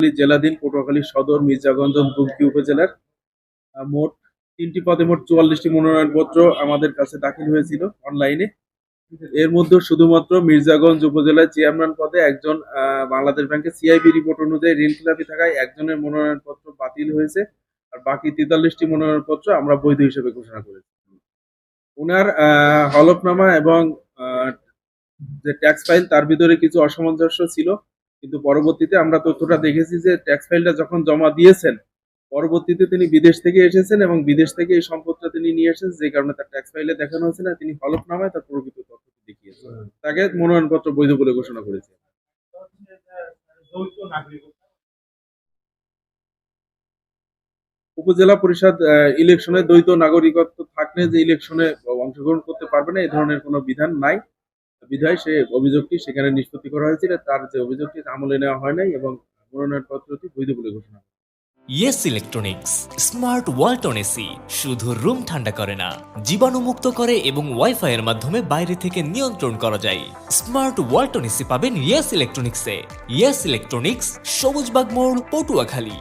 জেলাধীন পটুয়াখালী সদর, মির্জাগঞ্জ, দুমকি উপজেলার মোট তিনটি পদে মোট চুয়াল্লিশটি মনোনয়নপত্র আমাদের কাছে দাখিল হয়েছিল অনলাইনে। এর মধ্যে শুধুমাত্র মির্জাগঞ্জ উপজেলায় চেয়ারম্যান পদে একজন বাংলাদেশ ব্যাংকের সিআইবি রিপোর্ট অনুযায়ী ঋণ খেলাপি থাকায় একজনের মনোনয়নপত্র বাতিল হয়েছে আর বাকি তেতাল্লিশটি মনোনয়নপত্র আমরা বৈধ হিসেবে ঘোষণা করেছি। ওনার হলফনামা এবং যে ট্যাক্স ফাইল তার ভিতরে কিছু অসামঞ্জস্য ছিল। কিন্তু পরবর্তীতে আমরা তথ্যটা দেখেছি যে ট্যাক্স ফাইলটা যখন জমা দিয়েছেন পরবর্তীতে তিনি বিদেশ থেকে এসেছেন এবং বিদেশ থেকে এই সম্পদটা তিনি নিয়ে এসেছেন যে কারণে তার ট্যাক্স ফাইলে দেখানো হয়েছে না তিনি হলফনামায় তার প্রকৃত তথ্যটি দেখিয়েছেন। তাকে মনোনয়নপত্র বৈধ বলে ঘোষণা করেছে। উপজেলা পরিষদ ইলেকশনে দ্বৈত নাগরিকত্ব থাকলে যে ইলেকশনে অংশগ্রহণ করতে পারবে না এই ধরনের কোনো বিধান নাই। বিধায় সে অভিযোগটি সেখানে নিষ্পত্তি করা হয়েছিল। তার যে অভিযোগটি আমলে নেওয়া হয় নাই এবং মনোনয়নপত্রটি বৈধ বলে ঘোষণা yes electronics smart Walton AC শুধু রুম ঠান্ডা করে না জীবাণুমুক্ত করে এবং ওয়াইফাই এর মাধ্যমে বাইরে থেকে নিয়ন্ত্রণ করা যায়। স্মার্ট ওয়ালটন এসি পাবেন ইয়েস ইলেকট্রনিক্সে ইয়েস ইলেকট্রনিক্স সবুজবাগ মোড়, পটুয়াখালী।